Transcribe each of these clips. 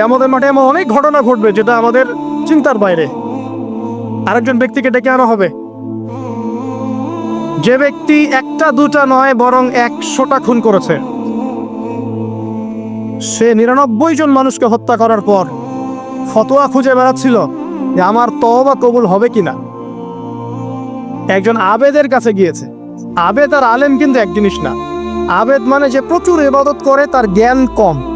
আমাদের মাঠে এমন অনেক ঘটনা ঘটবে যেটা আমাদের চিন্তার বাইরে। আরেকজন ব্যক্তিকে ডেকে আনা হবে। যে ব্যক্তি একটা, দুটা নয়, বরং একশোটা খুন করেছে। সে নিরানব্বই জন মানুষকে হত্যা করার পর ফতোয়া খুঁজে বেড়াচ্ছিল যে আমার তওবা কবুল হবে কিনা। একজন আবেদের কাছে গিয়েছে। আবেদ আর আলেম কিন্তু এক জিনিস না। আবেদ মানে যে প্রচুর এবাদত করে, তার জ্ঞান কম।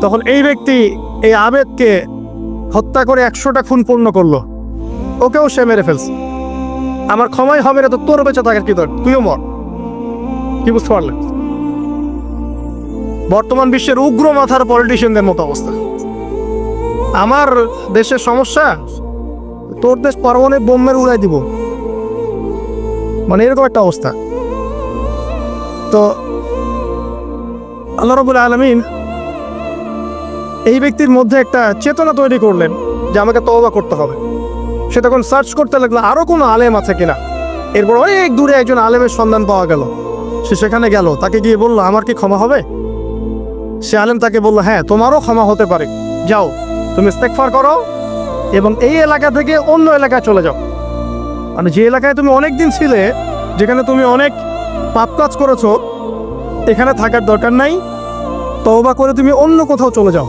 তখন এই ব্যক্তি এই আবেদকে হত্যা করে একশোটা খুন পূর্ণ করল। ওকেও সে মেরে ফেলছে। আমার ক্ষমাই হবে না তো তোর বেঁচে থাকার কি তোর তুইও মর। কি বুঝতে পারলেন? বর্তমান বিশ্বের উগ্র মাথার পলিটিশিয়ানদের মতো অবস্থা। আমার দেশের সমস্যা, তোর দেশ পারমাণবিক বোমের উড়াই দিব। মানে এরকম একটা অবস্থা। তো আল্লাহ রবুল আলমিন এই ব্যক্তির মধ্যে একটা চেতনা তৈরি করলেন যে আমাকে তওবা করতে হবে। সে তখন সার্চ করতে লাগল আরও কোনো আলেম আছে কিনা? এরপর অনেক দূরে একজন আলেমের সন্ধান পাওয়া গেল। সে সেখানে গেল, তাকে গিয়ে বলল, আমার কি ক্ষমা হবে? সে আলেম তাকে বলল হ্যাঁ তোমারও ক্ষমা হতে পারে। যাও, তুমি ইস্তেকফার করো এবং এই এলাকা থেকে অন্য এলাকায় চলে যাও। মানে যে এলাকায় তুমি অনেক দিন ছিলে, যেখানে তুমি অনেক পাপ কাজ করেছ, এখানে থাকার দরকার নাই। তওবা করে তুমি অন্য কোথাও চলে যাও।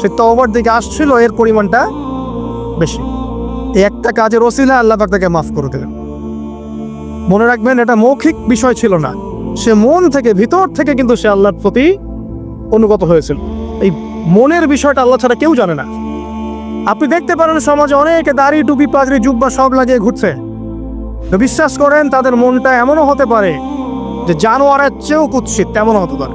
সে তওবার দিকে আসছিল, এর পরিমাণটা বেশি। এই একটা কাজের ওসিলা আল্লাহ পাক তাকে মাফ করে দিলেন। মনে রাখবেন, এটা মৌখিক বিষয় ছিল না। সে মন থেকে, ভিতর থেকে কিন্তু সে আল্লাহর প্রতি অনুগত হয়েছিল। এই মনের বিষয়টা আল্লাহ ছাড়া কেউ জানে না। আপনি দেখতে পারেন, সমাজে অনেকে দাড়ি, টুপি, পাগড়ি, জুব্বা সব লাগিয়ে ঘুরছে। তো বিশ্বাস করেন, তাদের মনটা এমনও হতে পারে যে জানোয়ারের চেয়েও কুৎসিত, তেমনও হতে পারে।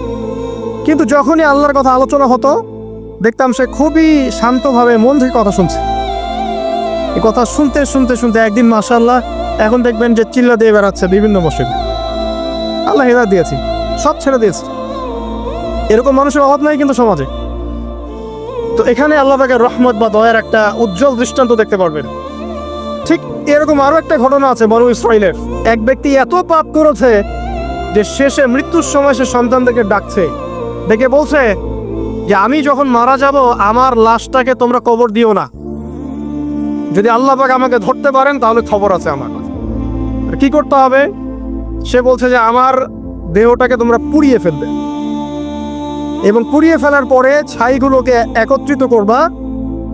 কিন্তু যখনই আল্লাহর কথা আলোচনা হতো, দেখতাম সে খুবই শান্তভাবে মন থেকে কথা শুনছে। এই কথা শুনতে শুনতে শুনতে একদিন মাশাল্লাহ এখন দেখবেন যে চিল্লা দিয়ে বেড়াচ্ছে বিভিন্ন মসজিদে। আল্লাহ হেদায়ত দিয়েছি, সব ছেড়ে দিয়েছে। এরকম মানুষের অভাব নাই কিন্তু সমাজে। তো এখানে আল্লাহ পাকের রহমত বা দয়ার একটা উজ্জ্বল দৃষ্টান্ত দেখতে পারবেন। ঠিক এরকম আরও একটা ঘটনা আছে বড় ইসরায়েলের এক ব্যক্তি এত পাপ করেছে যে শেষে মৃত্যুর সময় সে সন্তানদেরকে ডাকছে। ডেকে বলছে যে আমি যখন মারা যাব, আমার লাশটাকে তোমরা কবর দিও না। যদি আল্লাহ আমাকে ধরতে পারেন, তাহলে খবর আছে আমার কি করতে হবে? সে বলছে যে আমার দেহটাকে তোমরা পুড়িয়ে ফেলবে। এবং পুড়িয়ে ফেলার পরে ছাইগুলোকে একত্রিত করবা,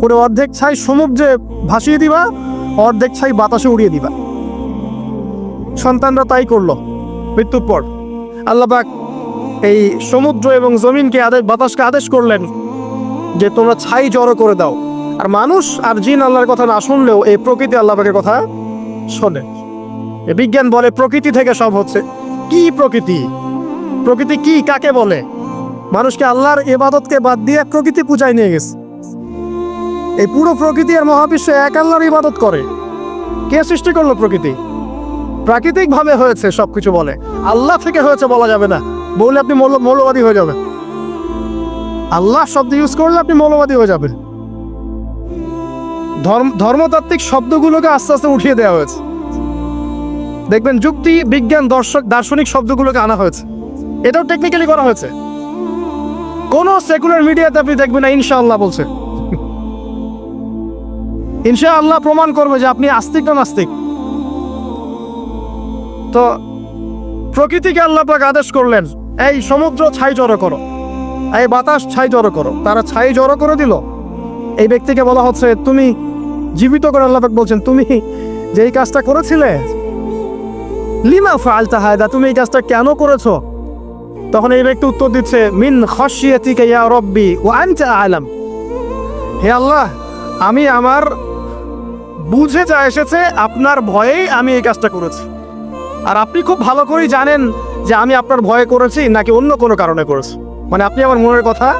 করে অর্ধেক ছাই সমুদ্রে ভাসিয়ে দিবা, অর্ধেক ছাই বাতাসে উড়িয়ে দিবা। সন্তানরা তাই করল। মৃত্যুর পর আল্লাহ পাক এই সমুদ্র এবং জমিনকে আদেশ বাতাসকে আদেশ করলেন যে তোমরা ছাই জড়ো করে দাও। আর মানুষ আর জিন আল্লাহর কথা না শুনলেও এই প্রকৃতি আল্লাহ পাকের কথা শোনে। বিজ্ঞান বলে প্রকৃতি থেকে সব হচ্ছে। কি প্রকৃতি? প্রকৃতি কি, কাকে বলে? মানুষকে আল্লাহর ইবাদতকে বাদ দিয়ে প্রকৃতি পূজায় নিয়ে গেছে। এই পুরো প্রকৃতি আর মহাবিশ্ব এক আল্লাহর ইবাদত করে। কে সৃষ্টি করল প্রকৃতি? প্রাকৃতিক ভাবে হয়েছে সবকিছু বলে। আল্লাহ থেকে হয়েছে বলা যাবে না। বললে আপনি মৌল- মৌলবাদী হয়ে যাবেন। আল্লাহ শব্দ ইউজ করলে আপনি মৌলবাদী হয়ে যাবেন। ধর্ম ধর্মতাত্ত্বিক শব্দগুলোকে আস্তে আস্তে উঠিয়ে দেওয়া হয়েছে। দেখবেন যুক্তি, বিজ্ঞান, দর্শক, দার্শনিক শব্দগুলোকে আনা হয়েছে। এটাও টেকনিক্যালি করা হয়েছে। কোনো সেকুলার মিডিয়াতে আপনি দেখবেন না, ইনশাআল্লাহ বলছে। ইনশাআল্লাহ প্রমাণ করবে যে আপনি আস্তিক না নাস্তিক। তো প্রকৃতিকে আল্লাহ পাক আদেশ করলেন এই সমুদ্র ছাই জড়ো করো। এই বাতাস ছাই জড়ো করো। তারা ছাই জড়ো করে দিল। এই ব্যক্তিকে বলা হচ্ছে, তুমি জীবিত করে আল্লাহ বলছেন, তুমি যে এই কাজটা করেছিলে, লিমা ফালতা হায়দা তুমি এই কাজটা কেন করেছ? তখন এই ব্যক্তি উত্তর দিচ্ছে, মিন খসিয়াতিকা ইয়া রব্বি ও আনতা আলাম। হে আল্লাহ, আমি আমার বুঝে যা এসেছে, আপনার ভয়েই আমি এই কাজটা করেছি। আর আপনি খুব ভালো করেই জানেন যে আমি আপনার ভয়ে করেছি নাকি অন্য কোনো কারণে করেছি? মানে আপনি আমার মনের কথা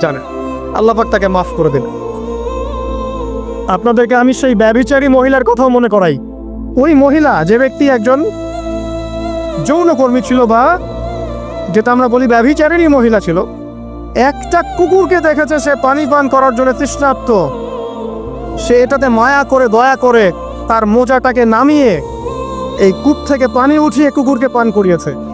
জানেন। আল্লাপাক তাকে মাফ করে দিন। আপনাদেরকে আমি সেই ব্যবিচারী মহিলার কথাও মনে করাই। ওই মহিলা, যে ব্যক্তি একজন যৌনকর্মী ছিল বা যেটা আমরা বলি ব্যভিচারেরই মহিলা ছিল, একটা কুকুরকে দেখেছে সে পানি পান করার জন্য তৃষ্ণার্ত। সে এটাতে মায়া করে, দয়া করে তার মোজাটাকে নামিয়ে এই কূপ থেকে পানি উঠিয়ে কুকুরকে পান করিয়েছে।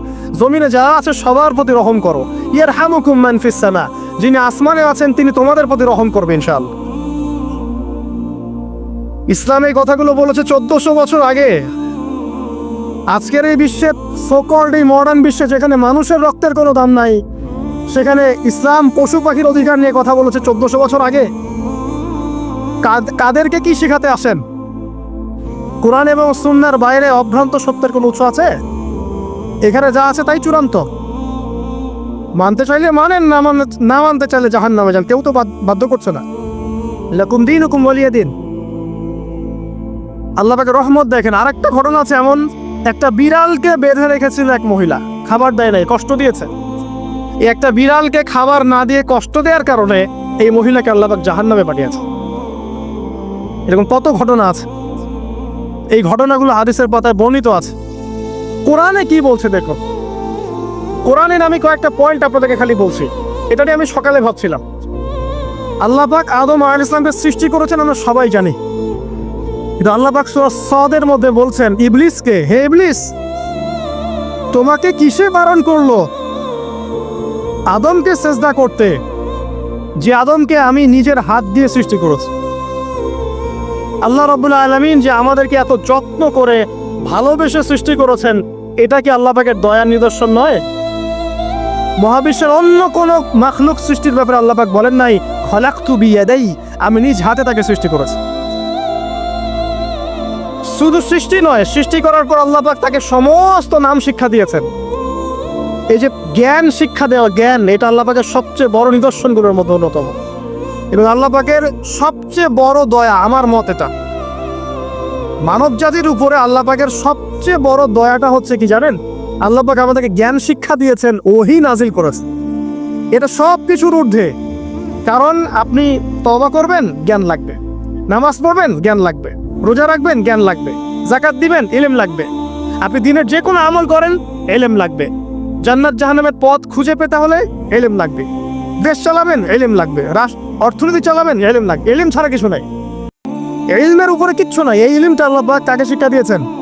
জমিনে যা আছে সবার প্রতি রহম করো। ইয়ার হ্যামু কুম্যান ফিসানা যিনি আসমানে আছেন, তিনি তোমাদের প্রতি রহম করবেন ইনশাল ইসলাম এই কথাগুলো বলেছে চোদ্দশো বছর আগে। আজকের এই বিশ্বে সোকল্ড এই মডার্ন বিশ্বে যেখানে মানুষের রক্তের কোনো দাম নাই, সেখানে ইসলাম পশু পাখির অধিকার নিয়ে কথা বলেছে চোদ্দশো বছর আগে। কাদ- কাদেরকে কি শেখাতে আসেন? কোরআন এবং সুন্নার বাইরে অভ্রান্ত সত্যের কোনো উৎস আছে? এখানে যা আছে তাই চূড়ান্ত। মানতে চাইলে মানেন, না মানে না মানতে চাইলে জাহান নামে যান। কেউ তো বাধ্য করছে না। লাকুম দিন হুকুম বলিয়ে দিন। আল্লাহ পাকে রহমত দেখেন আর একটা ঘটনা আছে এমন। একটা বিড়ালকে বেঁধে রেখেছিল এক মহিলা। খাবার দেয় নাই, কষ্ট দিয়েছে। এই একটা বিড়ালকে খাবার না দিয়ে কষ্ট দেওয়ার কারণে এই মহিলাকে আল্লাহবাক জাহান নামে পাঠিয়েছে। এরকম কত ঘটনা আছে। এই ঘটনাগুলো হাদিসের পাতায় বর্ণিত আছে। কোরআনে কি বলছে দেখো? কোরআনের আমি কয়েকটা পয়েন্ট আপনাদেরকে খালি বলছি। এটা নিয়ে আমি সকালে ভাবছিলাম। আল্লাহ পাক আদম আল ইসলামকে সৃষ্টি করেছেন, আমরা সবাই জানি। কিন্তু আল্লাহ পাক সদের মধ্যে বলছেন, ইবলিসকে, হে ইবলিস, তোমাকে কিসে বারণ করল? আদমকে সেজদা করতে, যে আদমকে আমি নিজের হাত দিয়ে সৃষ্টি করেছি। আল্লাহ রবুল্লা আলমিন যে আমাদেরকে এত যত্ন করে ভালোবেসে সৃষ্টি করেছেন এটা কি আল্লাহ পাকের দয়ার নিদর্শন নয়? মহাবিশ্বের অন্য কোনো মাখলুক সৃষ্টির ব্যাপারে আল্লাহ পাক বলেন নাই খলাক তু বিয়ে দেই আমি নিজ হাতে তাকে সৃষ্টি করেছি। শুধু সৃষ্টি নয়, সৃষ্টি করার পর আল্লাহ পাক তাকে সমস্ত নাম শিক্ষা দিয়েছেন। এই যে জ্ঞান শিক্ষা দেওয়া, জ্ঞান, এটা আল্লাহ পাকের সবচেয়ে বড় নিদর্শনগুলোর মধ্যে অন্যতম। এবং আল্লাহ পাকের সবচেয়ে বড় দয়া আমার মত এটা। মানব জাতির উপরে আল্লাহ পাকের সবচেয়ে বড় দয়াটা হচ্ছে কি জানেন? আল্লাহ পাক আমাদেরকে জ্ঞান শিক্ষা দিয়েছেন, ওহি নাজিল করেছেন। এটা সব কিছুর ঊর্ধ্বে। কারণ আপনি তবা করবেন, জ্ঞান লাগবে। নামাজ পড়বেন, জ্ঞান লাগবে। রোজা রাখবেন, জ্ঞান লাগবে। জাকাত দিবেন এলেম লাগবে। আপনি দিনের যে কোনো আমল করেন এলেম লাগবে। জান্নাত জাহান্নামের পথ খুঁজে পেতে হলে এলেম লাগবে। দেশ চালাবেন এলেম লাগবে। রাষ্ট্র, অর্থনীতি চালাবেন এলেম লাগবে। এলিম ছাড়া কিছু নাই। এলিমের উপরে কিচ্ছু নাই। এই ইলিমটা আল্লাহ কাকে শিক্ষা দিয়েছেন?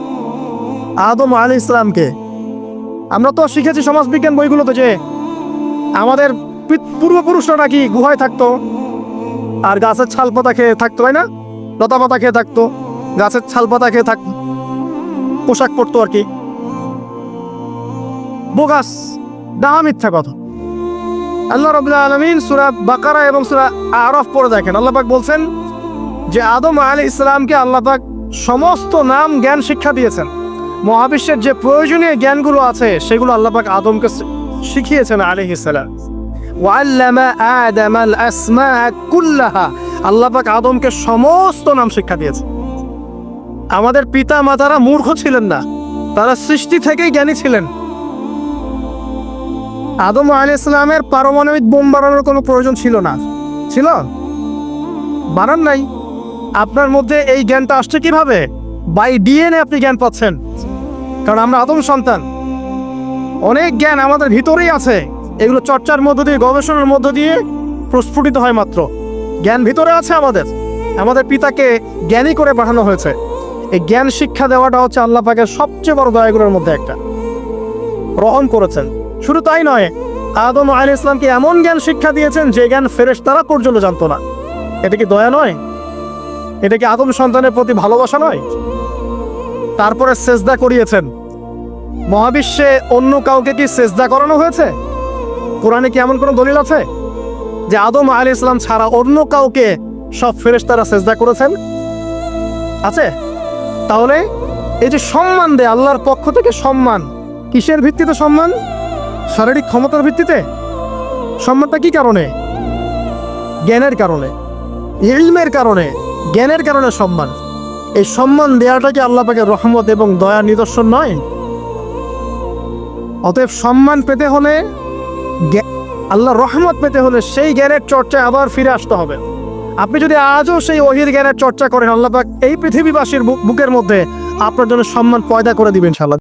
আদম আলী ইসলামকে। আমরা তো শিখেছি সমাজবিজ্ঞান বইগুলোতে যে আমাদের পূর্বপুরুষরা নাকি গুহায় থাকতো আর গাছের ছাল পাতা খেয়ে থাকতো, তাই না? লতা পাতা খেয়ে থাকতো, গাছের ছাল পাতা খেয়ে থাকতো পোশাক পরতো আর কি। বোগাস, ডাহা মিথ্যা কথা। আল্লাহ রবুল্লাহ আলমিন সুরা বাকারা এবং সুরা আরফ পড়ে দেখেন। আল্লাহ পাক বলছেন যে, আদম আলী ইসলামকে আল্লাহ পাক সমস্ত নাম জ্ঞান শিক্ষা দিয়েছেন। মহাবিশ্বের যে প্রয়োজনীয় জ্ঞানগুলো আছে, সেগুলো আল্লাহ পাক আদমকে শিখিয়েছেন আলী ইসলাম ওয়াল্লামা আদম আল আসমা কুল্লাহা। আল্লাহ আদমকে সমস্ত নাম শিক্ষা দিয়েছে আমাদের পিতা মাতারা মূর্খ ছিলেন না, তারা সৃষ্টি থেকেই জ্ঞানী ছিলেন। আদম আলী ইসলামের পারমাণবিক বোম বানানোর কোনো প্রয়োজন ছিল না। ছিল? বানান নাই। আপনার মধ্যে এই জ্ঞানটা আসছে কীভাবে? বাই ডিএনএ আপনি জ্ঞান পাচ্ছেন। কারণ আমরা আদম সন্তান। অনেক জ্ঞান আমাদের ভিতরেই আছে। এগুলো চর্চার মধ্য দিয়ে, গবেষণার মধ্য দিয়ে প্রস্ফুটিত হয় মাত্র। জ্ঞান ভিতরে আছে আমাদের। আমাদের পিতাকে জ্ঞানী করে পাঠানো হয়েছে। এই জ্ঞান শিক্ষা দেওয়াটা হচ্ছে আল্লাহ পাকের সবচেয়ে বড় দয়াগুলোর মধ্যে একটা। গ্রহণ করেছেন। শুধু তাই নয়, আদম আলী ইসলামকে এমন জ্ঞান শিক্ষা দিয়েছেন যে জ্ঞান ফেরেশ তারা পর্যন্ত জানতো না। এটা কি দয়া নয়? এটা কি আদম সন্তানের প্রতি ভালোবাসা নয়? তারপরে সেজদা করিয়েছেন। মহাবিশ্বে অন্য কাউকে কি সেজদা করানো হয়েছে? কোরআনে কি এমন কোনো দলিল আছে? যে আদম আলী ইসলাম ছাড়া অন্য কাউকে সব ফেরেশতারা সেজদা করেছেন? আছে? তাহলে এই যে সম্মান দেয় আল্লাহর পক্ষ থেকে সম্মান, কিসের ভিত্তিতে সম্মান? শারীরিক ক্ষমতার ভিত্তিতে? সম্মানটা কি কারণে? জ্ঞানের কারণে। ইলমের কারণে, জ্ঞানের কারণে সম্মান। এই সম্মান দেওয়াটা কি আল্লাহ পাকে রহমত এবং দয়ার নিদর্শন নয়? অতএব সম্মান পেতে হলে আল্লাহ রহমত পেতে হলে সেই জ্ঞানের চর্চায় আবার ফিরে আসতে হবে। আপনি যদি আজও সেই অহির জ্ঞানের চর্চা করেন, আল্লাহ এই পৃথিবীবাসীর বুক- বুকের মধ্যে আপনার জন্য সম্মান পয়দা করে দিবেন, ইনশাআল্লাহ।